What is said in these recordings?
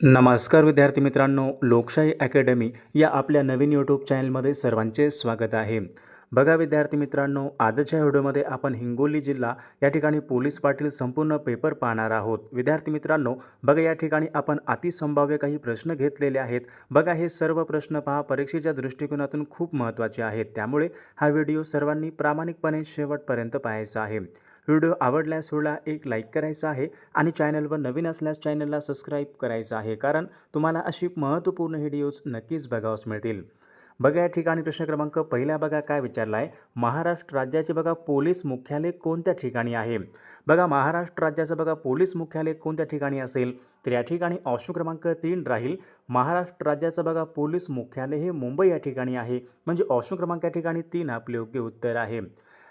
नमस्कार विद्यार्थी मित्रांनो लोकशाही अकॅडमी या आपल्या नवीन यूट्यूब चॅनलमध्ये सर्वांचे स्वागत आहे. बघा विद्यार्थी मित्रांनो आजच्या व्हिडिओमध्ये आपण हिंगोली जिल्हा या ठिकाणी पोलीस पाटील संपूर्ण पेपर पाहणार आहोत. विद्यार्थी मित्रांनो बघा या ठिकाणी आपण अतिसंभाव्य काही प्रश्न घेतलेले आहेत. बघा हे सर्व प्रश्न पहा परीक्षेच्या दृष्टिकोनातून खूप महत्त्वाचे आहेत. त्यामुळे हा व्हिडिओ सर्वांनी प्रामाणिकपणे शेवटपर्यंत पाहायचा आहे. व्हिडिओ आवडल्यास व्हिडिओला एक लाईक करायचा आहे आणि चॅनलवर नवीन असल्यास चॅनलला सबस्क्राईब करायचं आहे कारण तुम्हाला अशी महत्त्वपूर्ण व्हिडिओज नक्कीच बघावस मिळतील. बघा या ठिकाणी प्रश्न क्रमांक पहिला बघा काय विचारला आहे महाराष्ट्र राज्याचे बघा पोलीस मुख्यालय कोणत्या ठिकाणी आहे? बघा महाराष्ट्र राज्याचं बघा पोलीस मुख्यालय कोणत्या ठिकाणी असेल? तर या ठिकाणी ऑप्शन क्रमांक तीन राहील. महाराष्ट्र राज्याचं बघा पोलीस मुख्यालय हे मुंबई या ठिकाणी आहे. म्हणजे ऑप्शन क्रमांक या ठिकाणी तीन आपले योग्य उत्तर आहे.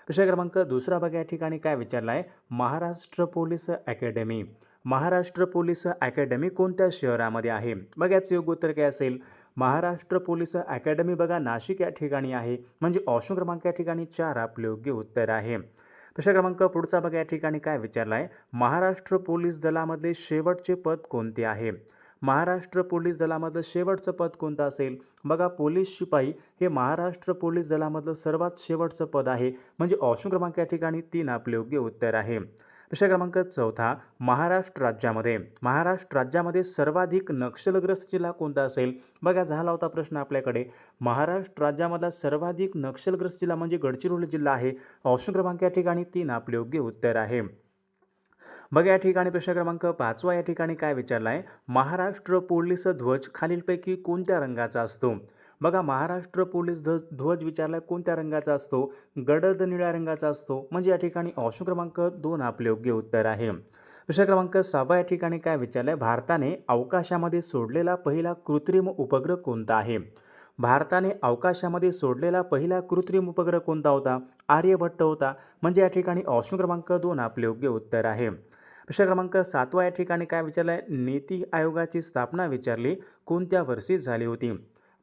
प्रश्न क्रमांक दुसरा बघा या ठिकाणी काय विचारला आहे Maharashtra police academy. Maharashtra police academy कोणत्या शहरामध्ये आहे? मग याचं योग्य उत्तर काय असेल? महाराष्ट्र पोलीस अकॅडमी बघा नाशिक या ठिकाणी आहे. म्हणजे ऑप्शन क्रमांक या ठिकाणी चार आपले योग्य उत्तर आहे. प्रश्न क्रमांक पुढचा बघा या ठिकाणी काय विचारला आहे महाराष्ट्र पोलीस दलामधले शेवटचे पद कोणते आहे? महाराष्ट्र पोलीस दलामधलं शेवटचं पद कोणतं असेल? बघा पोलीस शिपाई हे महाराष्ट्र पोलीस दलामधलं सर्वात शेवटचं पद आहे. म्हणजे ऑप्शन क्रमांक या ठिकाणी तीन आपले योग्य उत्तर आहे. प्रश्न क्रमांक चौथा महाराष्ट्र राज्यामध्ये. महाराष्ट्र राज्यामध्ये सर्वाधिक नक्षलग्रस्त जिल्हा कोणता असेल? बघा झाला होता प्रश्न आपल्याकडे. महाराष्ट्र राज्यामधला सर्वाधिक नक्षलग्रस्त जिल्हा म्हणजे गडचिरोली जिल्हा आहे. ऑप्शन क्रमांक या ठिकाणी तीन आपले योग्य उत्तर आहे. बघा या ठिकाणी प्रश्न क्रमांक पाचवा या ठिकाणी काय विचारला आहे महाराष्ट्र पोलीस ध्वज खालीलपैकी कोणत्या रंगाचा असतो? बघा महाराष्ट्र पोलीस ध्वज ध्वज विचारला कोणत्या रंगाचा असतो? गडद निळ्या रंगाचा असतो. म्हणजे या ठिकाणी ऑप्शन क्रमांक दोन आपले योग्य उत्तर आहे. प्रश्न क्रमांक सहावा या ठिकाणी काय विचारलं आहे भारताने अवकाशामध्ये सोडलेला पहिला कृत्रिम उपग्रह कोणता आहे? भारताने अवकाशामध्ये सोडलेला पहिला कृत्रिम उपग्रह कोणता होता? आर्यभट्ट होता. म्हणजे या ठिकाणी ऑप्शन क्रमांक दोन आपले योग्य उत्तर आहे. प्रश्न क्रमांक सातवा या ठिकाणी काय विचारलं आहे नीती आयोगाची स्थापना विचारली कोणत्या वर्षी झाली होती?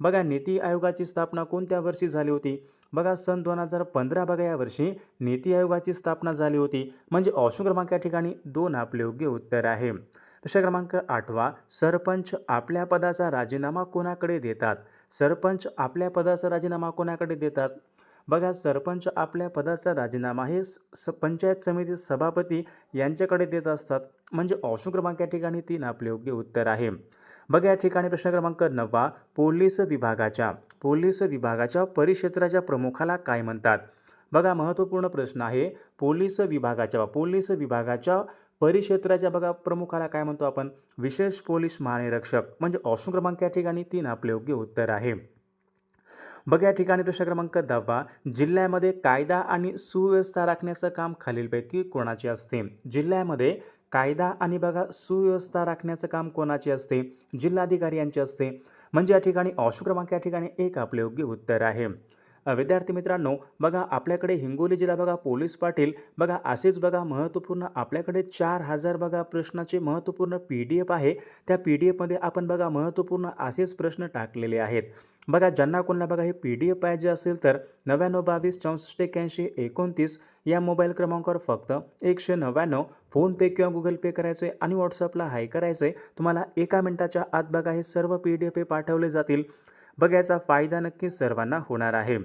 बघा नीती आयोगाची स्थापना कोणत्या वर्षी झाली होती? बघा सन दोन हजार पंधरा बघा या वर्षी नीती आयोगाची स्थापना झाली होती. म्हणजे ऑप्शन क्रमांक या ठिकाणी दोन आपले योग्य उत्तर आहे. प्रश्न क्रमांक आठवा सरपंच आपल्या पदाचा राजीनामा कोणाकडे देतात? सरपंच आपल्या पदाचा राजीनामा कोणाकडे देतात? बघा सरपंच आपल्या पदाचा राजीनामा हे स पंचायत समिती सभापती यांच्याकडे देत असतात. म्हणजे ऑप्शन क्रमांक या ठिकाणी तीन आपले योग्य उत्तर आहे. बघा या ठिकाणी प्रश्न क्रमांक नववा पोलीस विभागाच्या. पोलीस विभागाच्या परिक्षेत्राच्या प्रमुखाला काय म्हणतात? बघा महत्त्वपूर्ण प्रश्न आहे. पोलीस विभागाच्या पोलीस विभागाच्या परिक्षेत्राच्या बघा प्रमुखाला काय म्हणतो आपण? विशेष पोलीस महानिरीक्षक. म्हणजे ऑप्शन क्रमांक या ठिकाणी तीन आपले योग्य उत्तर आहे. बघा या ठिकाणी प्रश्न क्रमांक दहावा जिल्ह्यामध्ये कायदा आणि सुव्यवस्था राखण्याचं काम खालीलपैकी कोणाचे असते? जिल्ह्यामध्ये कायदा आणि बघा सुव्यवस्था राखण्याचं काम कोणाचे असते? जिल्हाधिकारी यांचे असते. म्हणजे या ठिकाणी ऑप्शन क्रमांक या ठिकाणी एक आपले योग्य उत्तर आहे. विद्यार्थी मित्रांनो बघा आपल्याकडे हिंगोली जिल्हा बघा पोलीस पाटील बघा असेच बघा महत्त्वपूर्ण आपल्याकडे चार हजार बघा प्रश्नाचे महत्त्वपूर्ण पी डी एफ आहे. त्या पी डी एफमध्ये आपण बघा महत्त्वपूर्ण असेच प्रश्न टाकलेले आहेत. बघा ज्यांना कोणाला बघा हे पी डी एफ पाहिजे असेल तर नव्याण्णव बावीस चौसष्ट एक्याऐंशी एकोणतीस या मोबाईल क्रमांकावर फक्त एकशे नव्याण्णव फोनपे किंवा गुगल पे करायचं आहे आणि व्हॉट्सअपला हाय करायचं आहे तुम्हाला एका मिनटाच्या आत बघा हे सर्व पी डी एफ हे पाठवले जातील. बघा याचा फायदा नक्की सर्वांना होणार आहे.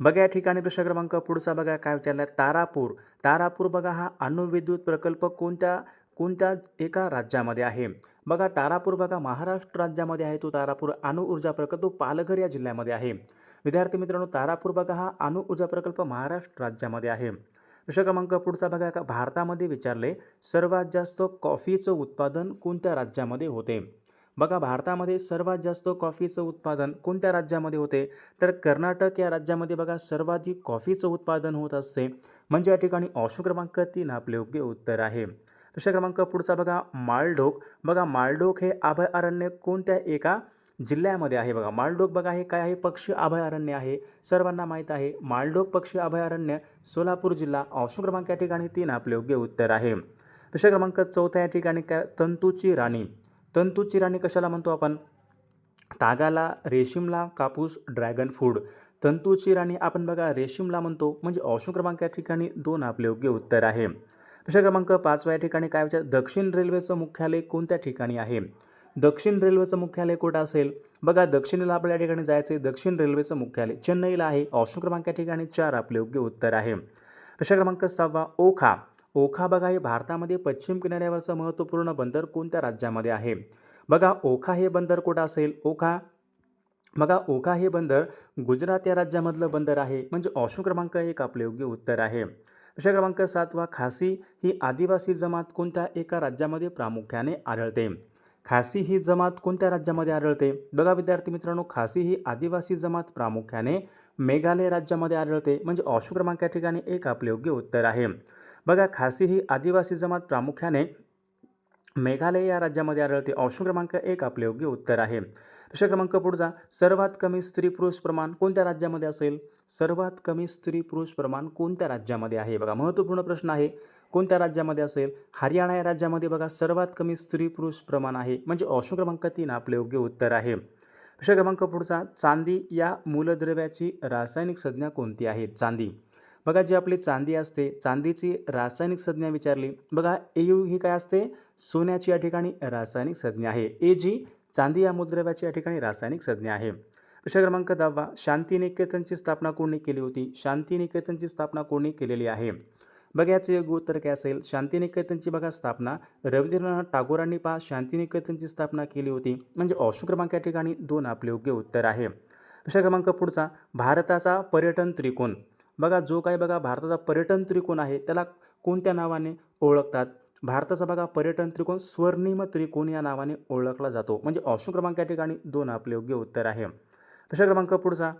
बघा या ठिकाणी प्रश्न क्रमांक पुढचा बघा काय विचारला तारापूर. तारापूर बघा हा अणुविद्युत प्रकल्प कोणत्या कोणत्या एका राज्यामध्ये आहे? बघा तारापूर बघा महाराष्ट्र राज्यामध्ये आहे तो तारापूर. अणुऊर्जा प्रकल्प तो पालघर या जिल्ह्यामध्ये आहे. विद्यार्थी मित्रांनो तारापूर बघा हा अणुऊर्जा प्रकल्प महाराष्ट्र राज्यामध्ये आहे. प्रश्न क्रमांक पुढचा बघा का भारतामध्ये विचारले सर्वात जास्त कॉफीचं उत्पादन कोणत्या राज्यामध्ये होते? बघा भारतामध्ये सर्वात जास्त कॉफीचं उत्पादन कोणत्या राज्यामध्ये होते? तर कर्नाटक या राज्यामध्ये बघा सर्वाधिक कॉफीचं उत्पादन होत असते. म्हणजे या ठिकाणी ऑप्शन क्रमांक तीन आपले योग्य उत्तर आहे. प्रश्न क्रमांक पुढचा बघा मालढोक. बघा मालढोक हे अभयारण्य कोणत्या एका जिल्ह्यामध्ये आहे? बघा मालडोक बघा हे काय आहे? पक्षी अभयारण्य आहे. सर्वांना माहीत आहे मालडोक पक्षी अभयारण्य सोलापूर जिल्हा. ऑप्शन क्रमांक या ठिकाणी तीन आपले योग्य उत्तर आहे. प्रश्न क्रमांक चौथा या ठिकाणी काय? तंतूची राणी. तंतूची राणी कशाला म्हणतो आपण? तागाला रेशीमला कापूस ड्रॅगन फूड. तंतूची राणी आपण बघा रेशीमला म्हणतो. म्हणजे ऑप्शन क्रमांक या ठिकाणी दोन आपले योग्य उत्तर आहे. प्रश्न क्रमांक पाचव्या ठिकाणी काय विचार? दक्षिण रेल्वेचं मुख्यालय कोणत्या ठिकाणी आहे? दक्षिण रेल्वेचं मुख्यालय कुठं असेल? बघा दक्षिणेला आपल्या ठिकाणी जायचं आहे दक्षिण रेल्वेचं मुख्यालय चेन्नईला आहे. ऑप्शन क्रमांक या ठिकाणी चार आपले योग्य उत्तर आहे. प्रश्न क्रमांक सहावा ओखा. ओखा बघा हे भारतामध्ये पश्चिम किनाऱ्यावरचं महत्त्वपूर्ण बंदर कोणत्या राज्यामध्ये आहे? बघा ओखा हे बंदर कुठं असेल? ओखा बघा ओखा हे बंदर गुजरात या राज्यामधलं बंदर आहे. म्हणजे ऑप्शन क्रमांक एक आपले योग्य उत्तर आहे. प्रश्न क्रमांक सातवा खासी ही आदिवासी जमात कोणत्या एका राज्यामध्ये प्रामुख्याने आढळते? खासी ही जमात कोणत्या राज्यामध्ये आढळते? बघा विद्यार्थी मित्रांनो खासी ही आदिवासी जमात प्रामुख्याने मेघालय राज्यामध्ये आढळते. म्हणजे ऑप्शन क्रमांक या ठिकाणी एक आपले योग्य उत्तर आहे. बघा खासी ही आदिवासी जमात प्रामुख्याने मेघालय या राज्यामध्ये आढळते. ऑप्शन क्रमांक एक आपले योग्य उत्तर आहे. प्रश्न क्रमांक पुढचा सर्वात कमी स्त्री पुरुष प्रमाण कोणत्या राज्यामध्ये असेल? सर्वात कमी स्त्री पुरुष प्रमाण कोणत्या राज्यामध्ये आहे? बघा महत्त्वपूर्ण प्रश्न आहे. कोणत्या राज्यामध्ये असेल? हरियाणा या राज्यामध्ये बघा सर्वात कमी स्त्री पुरुष प्रमाण आहे. म्हणजे ऑप्शन क्रमांक तीन आपले योग्य उत्तर आहे. प्रश्न क्रमांक पुढचा चांदी या मूलद्रव्याची रासायनिक संज्ञा कोणती आहे? चांदी. बघा जी आपली चांदी असते चांदीची रासायनिक संज्ञा विचारली बघा ए यू ही काय असते? सोन्याची या ठिकाणी रासायनिक संज्ञा आहे. ए जी चांदी या मूलद्रव्याची या ठिकाणी रासायनिक संज्ञा आहे. प्रश्न क्रमांक दहावा शांतिनिकेतनची स्थापना कोणी केली होती? शांतिनिकेतनची स्थापना कोणी केलेली आहे? बघा याचं योग्य उत्तर काय असेल? शांतिनिकेतनची बघा स्थापना रवींद्रनाथ टागोरांनी पहा. शांतिनिकेतनची स्थापना केली होती. म्हणजे ऑप्शन क्रमांक या ठिकाणी दोन आपले योग्य उत्तर आहे. प्रश्न क्रमांक पुढचा भारताचा पर्यटन त्रिकोण. बघा जो काही बघा भारताचा पर्यटन त्रिकोण आहे त्याला कोणत्या नावाने ओळखतात? भारताचा बघा पर्यटन त्रिकोण स्वर्णिम त्रिकोण या नावाने ओळखला जातो. म्हणजे ऑप्शन क्रमांक या ठिकाणी दोन आपले योग्य उत्तर आहे. प्रश्न क्रमांक पुढचा.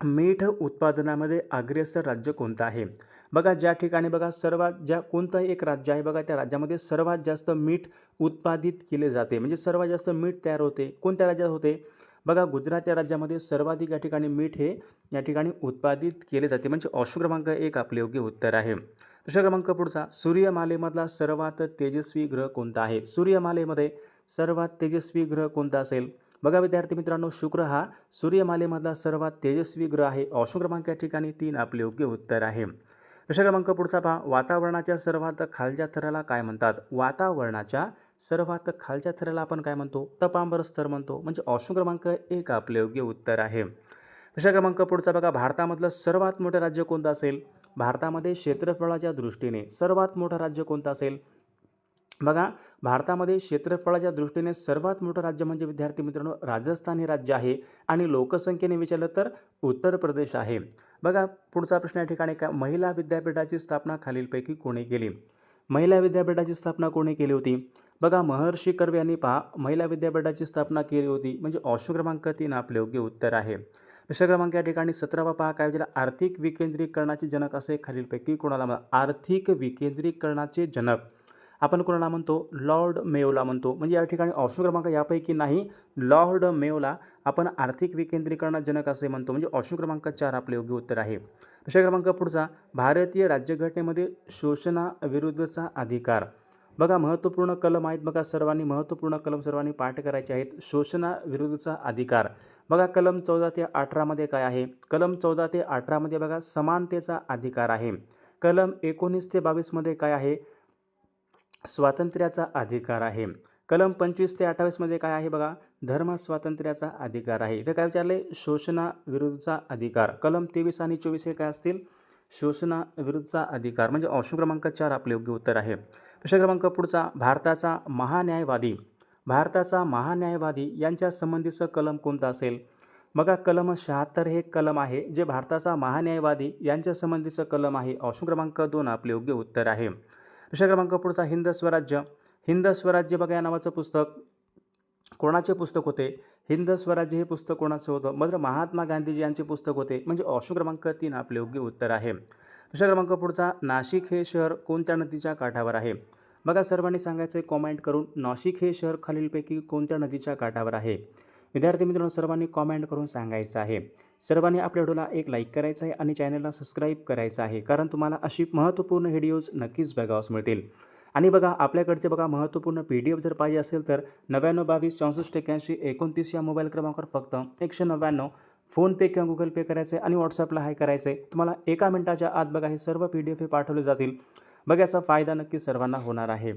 मीठ उत्पादनामध्ये अग्रेसर राज्य कोणतं आहे? बघा ज्या ठिकाणी बघा सर्वात ज्या कोणतंही एक राज्य आहे बघा त्या राज्यामध्ये सर्वात जास्त मीठ उत्पादित केले जाते. म्हणजे सर्वात जास्त मीठ तयार होते. कोणत्या राज्यात होते? बघा गुजरात या राज्यामध्ये सर्वाधिक या ठिकाणी मीठ हे या ठिकाणी उत्पादित केले जाते. म्हणजे ऑप्शन क्रमांक एक आपले योग्य उत्तर आहे. प्रश्न क्रमांक पुढचा सूर्यमालेमधला सर्वात तेजस्वी ग्रह कोणता आहे? सूर्यमालेमध्ये सर्वात तेजस्वी ग्रह कोणता असेल? बघा विद्यार्थी मित्रांनो शुक्र हा सूर्यमालेमधला सर्वात तेजस्वी ग्रह आहे. ऑप्शन क्रमांक या ठिकाणी तीन आपले योग्य उत्तर आहे. प्रश्न क्रमांक पुढचा पहा वातावरणाच्या सर्वात खालच्या थराला काय म्हणतात? वातावरणाच्या सर्वात खालच्या थराला आपण काय म्हणतो? तपांबर स्तर म्हणतो. म्हणजे ऑप्शन क्रमांक एक आपले योग्य उत्तर आहे. प्रश्न क्रमांक पुढचा बघा. भारतामधलं सर्वात मोठं राज्य कोणतं असेल? भारतामध्ये क्षेत्रफळाच्या दृष्टीने सर्वात मोठं राज्य कोणतं असेल? बघा. भारतामध्ये क्षेत्रफळाच्या दृष्टीने सर्वात मोठं राज्य म्हणजे विद्यार्थी मित्रांनो राजस्थान हे राज्य आहे. आणि लोकसंख्येने विचारलं तर उत्तर प्रदेश आहे. बघा. पुढचा प्रश्न या ठिकाणी का? महिला विद्यापीठाची स्थापना खालीलपैकी कोणी केली? महिला विद्यापीठाची स्थापना कोणी केली होती? बघा महर्षी कर्वे यांनी पहा महिला विद्यापीठाची स्थापना केली होती. म्हणजे ऑप्शन क्रमांक तीन आपले योग्य उत्तर आहे. प्रश्न क्रमांक या ठिकाणी सतरावा पहा. काय विचारला? आर्थिक विकेंद्रीकरणाचे जनक असे खालीलपैकी कोणाला म्हणा आर्थिक विकेंद्रीकरणाचे जनक. आपण कोणाला म्हणतो? लॉर्ड मेवला म्हणतो. म्हणजे या ठिकाणी ऑप्शन क्रमांक यापैकी नाही लॉर्ड मेवला आपण आर्थिक विकेंद्रीकरणात जनक असे म्हणतो. म्हणजे ऑप्शन क्रमांक चार आपले योग्य उत्तर आहे. प्रश्न क्रमांक पुढचा भारतीय राज्यघटनेमध्ये शोषणाविरुद्धचा अधिकार. बघा महत्त्वपूर्ण कलम आहेत बघा सर्वांनी महत्त्वपूर्ण कलम सर्वांनी पाठ करायचे आहेत. शोषणाविरुद्धचा अधिकार. बघा कलम चौदा ते अठरामध्ये काय आहे? कलम चौदा ते अठरामध्ये बघा समानतेचा अधिकार आहे. कलम एकोणीस ते बावीसमध्ये काय आहे? स्वातंत्र्याचा अधिकार आहे. कलम पंचवीस ते अठ्ठावीसमध्ये काय आहे बघा? धर्म स्वातंत्र्याचा अधिकार आहे. इथे काय विचारले? शोषणाविरुद्धचा अधिकार. कलम तेवीस आणि चोवीस हे काय असतील? शोषणाविरुद्धचा अधिकार. म्हणजे ऑप्शन क्रमांक चार आपले योग्य उत्तर आहे. प्रश्न क्रमांक पुढचा भारताचा महान्यायवादी. भारताचा महान्यायवादी यांच्या संबंधीचं कलम कोणतं असेल? बघा कलम शहात्तर हे कलम आहे जे भारताचा महान्यायवादी यांच्या संबंधीचं कलम आहे. ऑप्शन क्रमांक दोन आपले योग्य उत्तर आहे. प्रश्न क्रमांक पुढचा हिंद स्वराज्य. हिंद स्वराज्य बघा या नावाचं पुस्तक. कोणाचे पुस्तक होते? हिंद स्वराज्य हे पुस्तक कोणाचं होतं? मात्र महात्मा गांधीजी यांचे पुस्तक होते. म्हणजे ऑप्शन क्रमांक तीन आपले योग्य उत्तर आहे. दुसऱ्या क्रमांक पुढचा नाशिक हे शहर कोणत्या नदीच्या काठावर आहे? बघा सर्वांनी सांगायचं आहे कॉमेंट करून नाशिक हे शहर खालीलपैकी कोणत्या नदीच्या काठावर आहे? विद्यार्थी मित्रांनो सर्वांनी कॉमेंट करून सांगायचं आहे. सर्वांनी आपल्या व्हिडिओला एक लाईक करायचं आहे आणि चॅनलला सबस्क्राईब करायचं आहे कारण तुम्हाला अशी महत्त्वपूर्ण व्हिडिओज नक्कीच बघावस मिळतील. आणि बघा आपल्याकडचे बघा महत्त्वपूर्ण पी डी एफ जर पाहिजे असेल तर नव्याण्णव बावीस चौसष्ट एक्याऐंशी एकोणतीस या मोबाईल क्रमांकावर फक्त एकशे नव्याण्णव फोनपे किंवा गुगल पे करायचं आहे आणि व्हॉट्सअपला हाय आहे तुम्हाला एका मिनटाच्या आत बघा हे सर्व पी डी एफ हे पाठवले जातील. बघा याचा फायदा नक्की सर्वांना होणार आहे.